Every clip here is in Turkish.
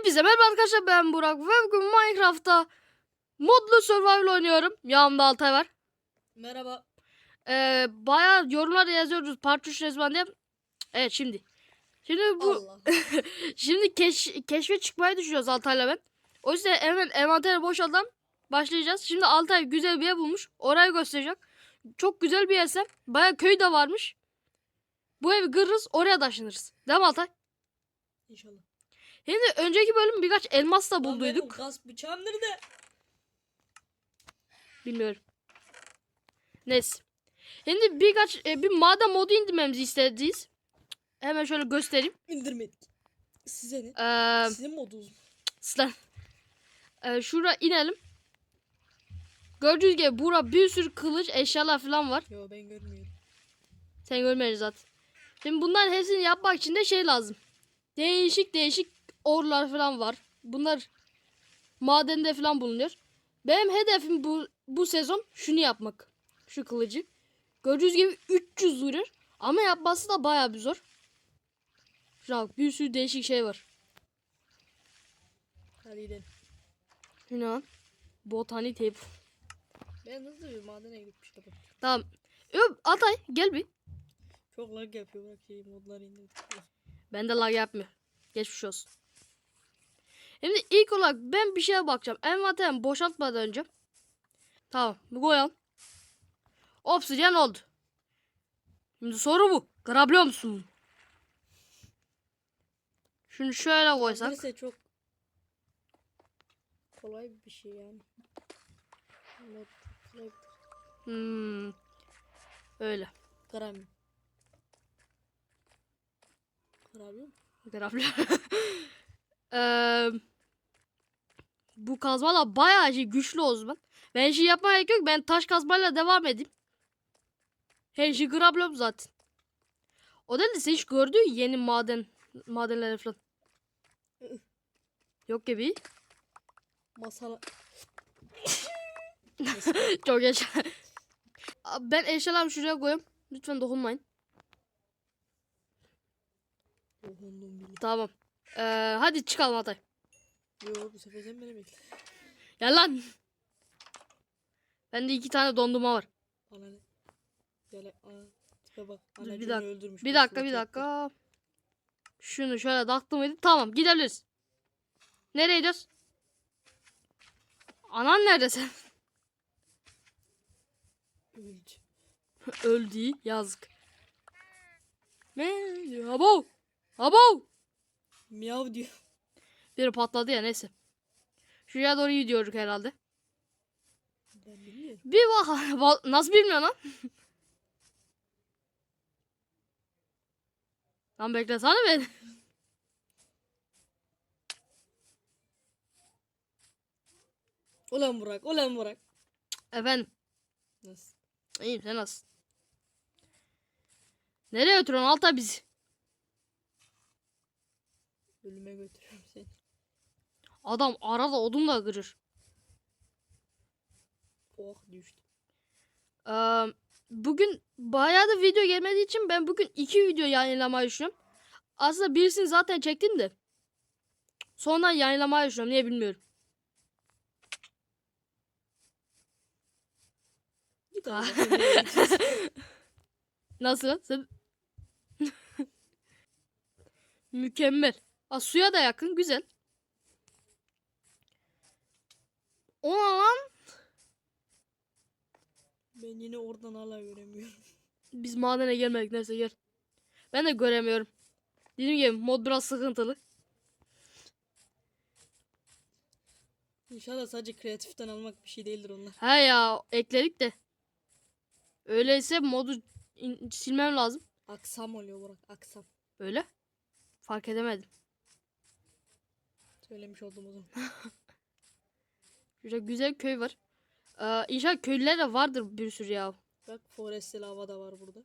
Hepinize merhaba arkadaşlar ben Burak ve bugün Minecraft'ta modlu survival oynuyorum. Yanımda Altay var. Merhaba. Ee, bayağı yorumlarda yazıyoruz part 3 resmen diye. Evet şimdi. Şimdi bu şimdi keş, keşfe çıkmayı düşünüyoruz Altay'la ben. O yüzden hemen envanteri boşaldan başlayacağız. Şimdi Altay güzel bir yer bulmuş. Orayı gösterecek. Çok güzel bir yerse. Bayağı köy de varmış. Bu evi kırırız oraya taşınırız. Değil mi Altay? İnşallah. Şimdi önceki bölüm birkaç elmas da bulduyduk. gaz bıçağım nerede? Bilmiyorum. Neyse. Şimdi birkaç e, bir maden modu indirmemizi istediyiz. Hemen şöyle göstereyim. İndirmedik. Size ne? Ee, Sizin modunuz mu? Slan. Ee, şuraya inelim. Gördüğünüz gibi burada bir sürü kılıç, eşyalar falan var. Yo ben görmüyorum. Sen görmedin zaten. Şimdi bunların hepsini yapmak için de şey lazım. Değişik değişik orlar falan var. Bunlar madende falan bulunuyor. Benim hedefim bu bu sezon şunu yapmak. Şu kılıcı. Gördüğünüz gibi 300 vuruyor. Ama yapması da bayağı bir zor. Şuna bak bir sürü değişik şey var. Hadi gidelim. Bu ne lan? Botanik tape. Ben hızlı bir madene gidip işte bak. Tamam. Öp, Atay gel bir. Çok lag yapıyor bak şey modları indirdik. Ben de lag yapmıyor. Geçmiş olsun. Şimdi ilk olarak ben bir şeye bakacağım. Envanterimi boşaltmadan önce. Tamam. Bu koyalım. Obsidian oldu. Şimdi soru bu. Kırabiliyor musun? Şunu şöyle koysak. Neyse çok kolay bir şey yani. Mod kolay. Hmm. Öyle. Kıramıyorum. Kırabiliyor mu? Kırabiliyor. Eee, bu kazmalar bayağı şey güçlü o zaman. Ben şey yapmaya gerek yok. Ben taş kazmayla devam edeyim. Her şeyi kırabiliyorum zaten. O de sen hiç gördün yeni maden madenleri falan. Yok gibi. Masala. Çok. Abi Ben eşyalarımı şuraya koyayım. Lütfen dokunmayın. Tamam. Eee, hadi çıkalım Hatay. Yo bu sefer sen beni bekle. Gel lan. Bende iki tane dondurma var. Bana ne? Gel ana. Tipe bak. Dur, bir dakika, öldürmüş. Bir dakika bir dakika. Şunu şöyle taktım mıydı? Tamam gidebiliriz. Nereye gidiyoruz? Anan nerede sen? Öldü. Öldü yazık. Ne? Abo. Abo. Miyav diyor. Biri patladı ya neyse. Şuraya doğru gidiyorduk herhalde. Bir bak. Nasıl bilmiyorsun lan? Lan beklesene beni. Ulan Burak, ulan Burak. Efendim. Nasıl? İyiyim sen nasılsın? Nereye götürüyorsun Altay bizi? Ölüme seni. Adam arada odunla kırır. Oh düştüm. Ee, bugün bayağı da video gelmediği için ben bugün iki video yayınlamayı düşünüyorum. Aslında birisini zaten çektim de. Sonra yayınlamayı düşünüyorum. Niye bilmiyorum. Nasıl? Sen... Mükemmel. Aa, suya da yakın. Güzel. Ona lan ben yine oradan hala göremiyorum. biz madene gelmedik. Neyse gel. Ben de göremiyorum. Dediğim gibi mod biraz sıkıntılı. İnşallah sadece kreatiften almak bir şey değildir onlar. He ya ekledik de. Öyleyse modu silmem lazım. Aksam oluyor Burak, aksam. Öyle. Fark edemedim. Söylemiş oldum o zaman. Şurada güzel köy var. Ee, inşallah köylüler de vardır bir sürü ya. Bak Forest'li hava da var burada.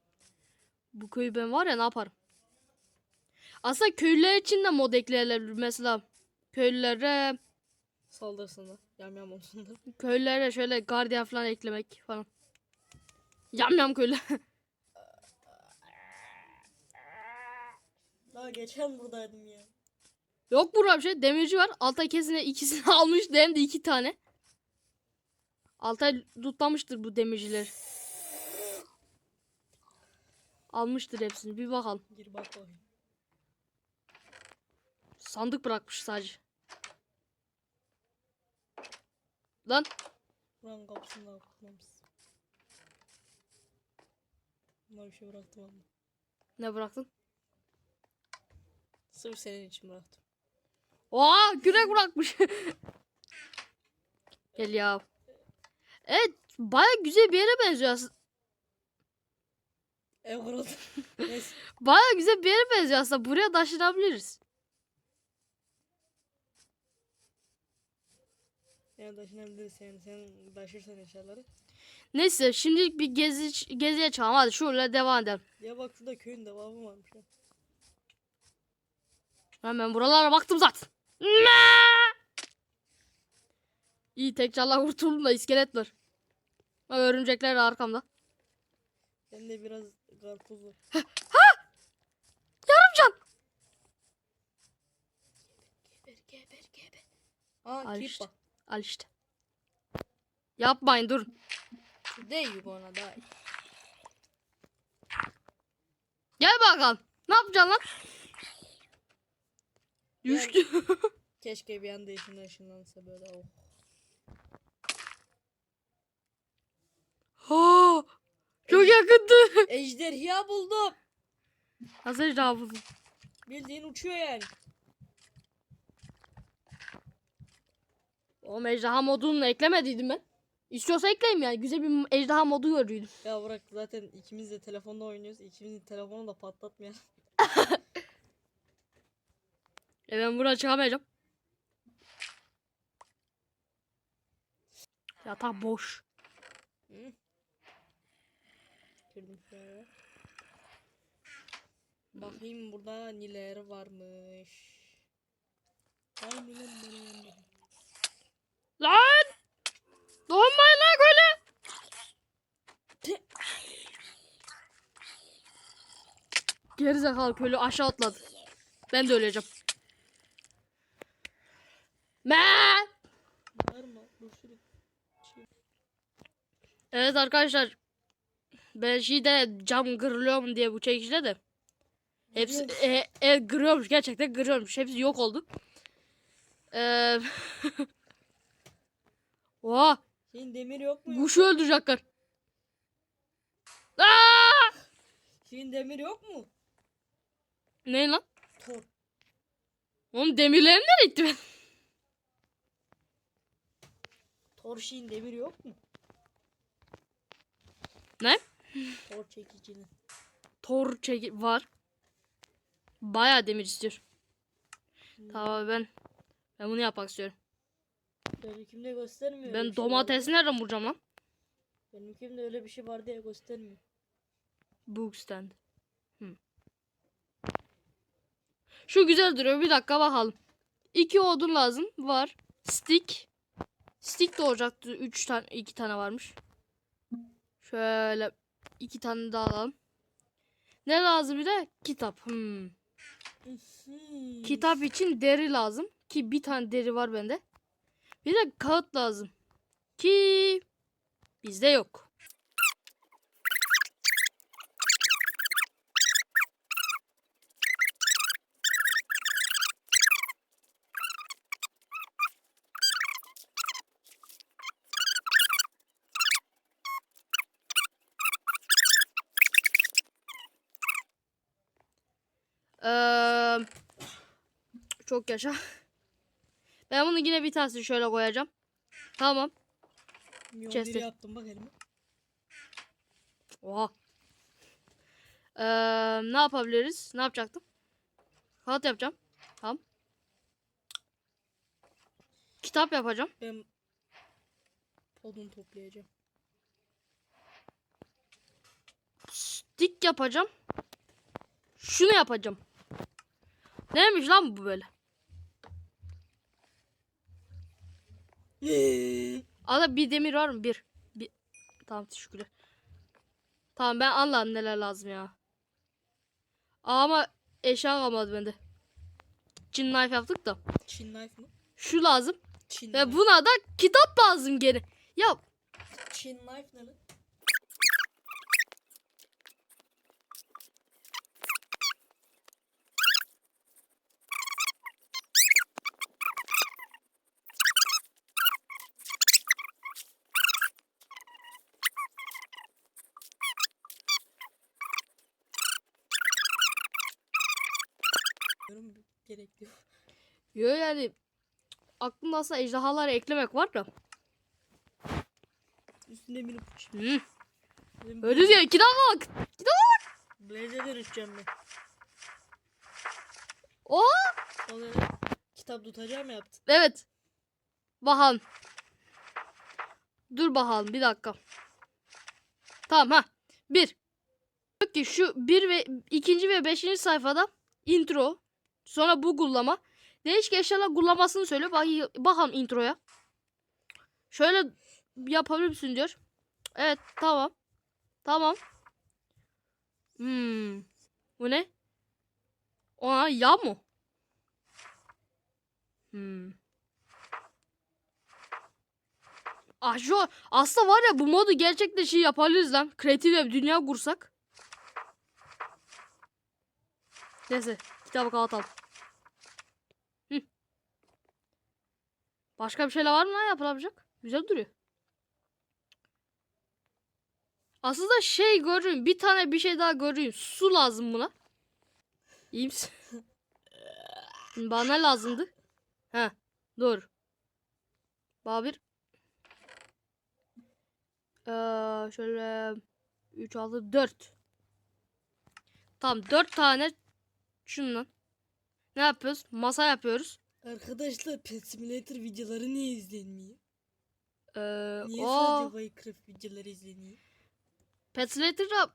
Bu köyü ben var ya ne yaparım. Aslında köylüler için de mod ekleyebilir. Mesela köylülere Saldırsınlar. Yam yam olsunlar. köylülere şöyle gardiyan falan eklemek falan. Yam yam köylü. Daha geçen buradaydım ya. Yok burada bir şey. Demirci var. Altay kesine ikisini almıştı hem de iki tane. Altay tutlamıştır bu demircileri. Almıştır hepsini. Bir bakalım. Gir bak bakayım. Sandık bırakmış sadece. Lan Buranın kapısını da kapatmamışsın. Buna bir şey bıraktım ama. ne bıraktın? Sırf senin için bıraktım. Oha kürek bırakmış. Gel ya. Evet baya güzel bir yere benziyor aslında. Ev. Baya güzel bir yere benziyor aslında. Buraya taşınabiliriz. Yani taşınabiliriz sen. Sen taşırsan eşyaları. Neyse şimdilik bir gezi geziye çıkalım. Hadi şöyle devam edelim. Ya bak şurada köyün devamı varmış ya. Lan ben buralara baktım zaten. İyi tekrarla kurtuldum da iskelet var. Bak örümcekler de arkamda. Ben de biraz karpuz var. Yarımcan. Geber geber geber. Aa Al işte. Al işte. Yapmayın dur. Değil bana da. Gel bakalım. Ne yapacaksın lan? Düştü. Keşke bir anda işin ışınlansa böyle. Oh. Ha, çok yakındı. Ejderha buldum. Nasıl ejderha buldun? Bildiğin uçuyor yani. Oğlum ejderha modunu eklemediydim ben. İstiyorsa ekleyeyim yani. Güzel bir ejderha modu gördüydüm. Ya bırak zaten ikimiz de telefonda oynuyoruz. İkimizin telefonu da patlatmayalım. E ben buradan çıkamayacağım. Yatak boş. Hı? Girdim şöyle. Bakayım burada neler varmış. Aynen benim. Lan! Donmayın lan öyle. Gerizekalı köylü aşağı atladı. Ben de öleceğim. Me! Evet arkadaşlar. Ben şeyde cam kırılıyor mu diye bu çekişte de. Hepsi e, e, kırıyormuş gerçekten kırıyormuş. Hepsi yok oldu. Eee Oha Senin demir yok mu? kuşu öldürecekler. Aa! Senin demir yok mu? Ne lan? Tor. Oğlum demirlerim nereye gitti ben? Tor şeyin demir yok mu? Ne? Tor çekicinin. Tor çeki var. Bayağı demir istiyor. Tamam ben ben bunu yapmak istiyorum. Benimkimde göstermiyor. Ben şey domatesi nereden bulacağım lan? Benimkimde öyle bir şey var diye göstermiyor. Book stand. Hmm. Şu güzel duruyor. Bir dakika bakalım. İki odun lazım. Var. Stick. Stick de olacaktı. Üç tane, iki tane varmış. Şöyle iki tane daha alalım. Ne lazım bir de? Kitap. Hmm. Kitap için deri lazım. Ki bir tane deri var bende. Bir de kağıt lazım. Ki bizde yok. Çok yaşa. Ben bunu yine bir tanesini şöyle koyacağım. Tamam. Mjolnir Chester. yaptım bak elime. Oha. Eee, ne yapabiliriz? Ne yapacaktım? Kağıt yapacağım. Tamam. Kitap yapacağım. Ben odun toplayacağım. Stick yapacağım. Şunu yapacağım. Neymiş lan bu böyle? Ada bir demir var mı? Bir. bir. Tamam teşekkürler. Tamam ben anladım neler lazım ya. Ama eşya kalmadı bende. Çin knife yaptık da. Çin knife mı? Şu lazım. Çin Ve knife. buna da kitap lazım gene. Ya Çin knife ne lan? Yorum gerekli. yo yani aklımda aslında ejderhaları eklemek var da. Üstüne binip. Hı. Öyle diyor kitap bak. Kitap bak. Blaze'e dönüşeceğim ben. O ne? Kitap tutacağım yaptı. Evet. Bakalım. Dur bakalım bir dakika. Tamam ha. Bir. Diyor ki şu bir ve ikinci ve beşinci sayfada intro. Sonra bu gullama. Değişik eşyalar gullamasını söylüyor. Bak, bakalım introya. Şöyle yapabilir misin diyor. Evet tamam. Tamam. Hmm. Bu ne? Ona ya mı? Hmm. Ah şu aslında var ya bu modu gerçekten şey yapabiliriz lan. Kreatif bir dünya kursak. Neyse kitabı kapatalım. Hı. Başka bir şeyler var mı lan yapılabilecek? Güzel duruyor. Aslında şey görüyorum. Bir tane bir şey daha görüyorum. Su lazım buna. İyi misin? Bana lazımdı? He. Dur. Babir. Ee, şöyle 3 6 4. Tamam 4 tane şundan. Ne yapıyoruz? Masa yapıyoruz. Arkadaşlar Pet Simulator videoları niye izlenmiyor? Ee, Niye o sadece Minecraft videoları izleniyor? Pet Slater'da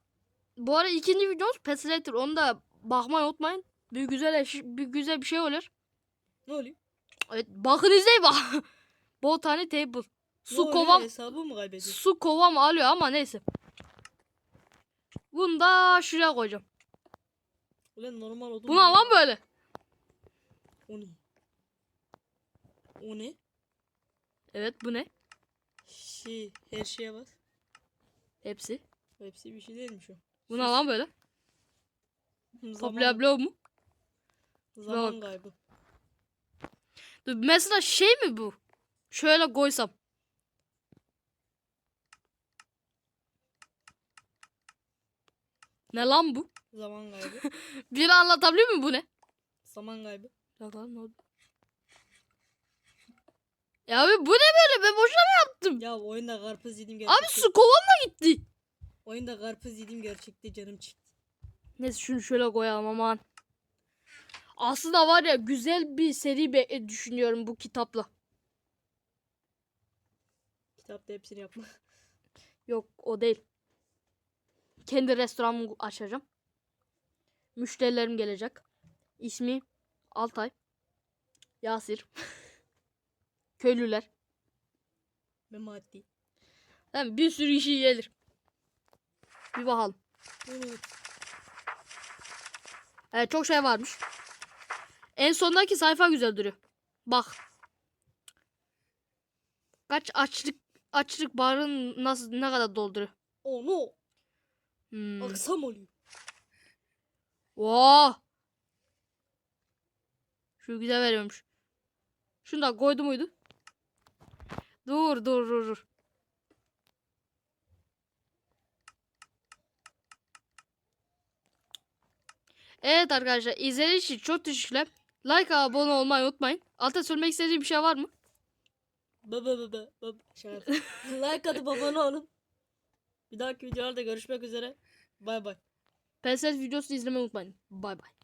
bu ara ikinci videomuz Pet Slater. Onu da bakmayı unutmayın. Bir güzel eş- bir güzel bir şey olur. Ne oluyor? Evet, bakın izleyin bak. Botany table. Ne Su oluyor? kovam Hesabı mı kaybediyor? su kovam alıyor ama neyse. Bunu da şuraya koyacağım. Ulan normal odun. Bu ne lan böyle? O ne? O ne? Evet bu ne? Şey her şeye bas. Hepsi. Hepsi bir şey değilmiş o. Bu ne lan böyle? Toplayabiliyor mu? zaman Bak. kaybı. Dur, mesela şey mi bu? Şöyle koysam. Ne lan bu? Zaman kaybı. Biri anlatabilir mi bu ne? zaman kaybı. Ya lan ne oldu? Ya abi bu ne böyle? Ben boşuna mı yaptım? Ya oyunda karpuz yedim Abi gerçekten. su kovamla gitti. Oyunda karpuz yedim gerçekten canım çıktı. Neyse şunu şöyle koyalım aman. Aslında var ya güzel bir seri be- e, düşünüyorum bu kitapla. Kitapta hepsini yapma. Yok o değil. Kendi restoranımı açacağım. Müşterilerim gelecek. İsmi Altay. Yasir. Köylüler. Ve maddi. Mi? Bir sürü işi gelir. Bir bakalım. Evet. Evet çok şey varmış. En sondaki sayfa güzel duruyor. Bak. Kaç açlık açlık barın nasıl ne kadar dolduruyor. No. Hmm. Aksam oluyor. Oo. Şu güzel veriyormuş. Şunu da koydu muydu? Dur dur dur dur. Evet arkadaşlar izlediğiniz için çok teşekkürler. Like abone olmayı unutmayın. Altta söylemek istediğim bir şey var mı? Baba baba baba. Like atıp abone olun. Bir dahaki videolarda görüşmek üzere. Bay bay. PSS videosunu izlemeyi unutmayın. Bay bay.